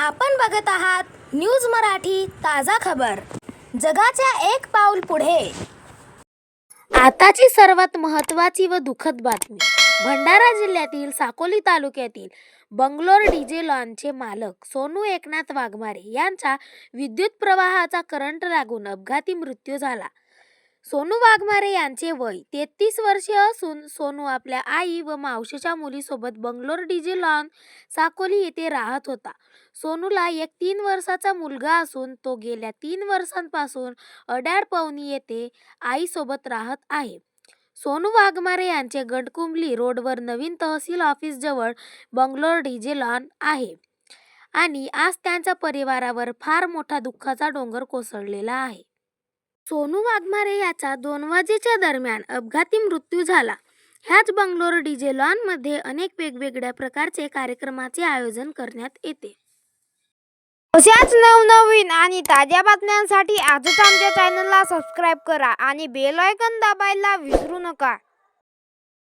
आपण बघत आहात न्यूज मराठी ताजा खबर. जगाच्या एक पाऊल पुढे. आताची सर्वात महत्त्वाची व दुःखद बातमी. भंडारा जिल्ह्यातील साकोली तालुक्यातील बंगलोर डीजे लॉनचे मालक सोनू एकनाथ वाघमारे यांचा विद्युत प्रवाहाचा करंट लागून अपघाती मृत्यू झाला. सोनू वाघमारे यांचे वय तेहतीस वर्षे असून सोनू आपल्या आई व मावशीच्या मुलीसोबत बंगलोर डीजे लॉन साकोली येथे राहत होता. सोनूला एक तीन वर्षाचा मुलगा असून तो गेल्या तीन वर्षांपासून अड्याळ पवनी येथे आईसोबत राहत आहे. सोनू वाघमारे यांचे गडकुंबली रोडवर नवीन तहसील ऑफिसजवळ बंगलोर डीजे लॉन आहे. आणि आज त्यांच्या परिवारावर फार मोठा दुःखाचा डोंगर कोसळलेला आहे. सोनू वाघमारे याचा दोन वाजेच्या दरम्यान अपघाती मृत्यू झाला. ह्याच बंगलोर डीजे लॉनमध्ये अनेक वेगवेगळ्या प्रकारचे कार्यक्रमाचे आयोजन करण्यात येते. अशाच नवनवीन आणि ताज्या बातम्यांसाठी आजच आमच्या चॅनलला सबस्क्राईब करा आणि बेल आयकन दाबायला विसरू नका.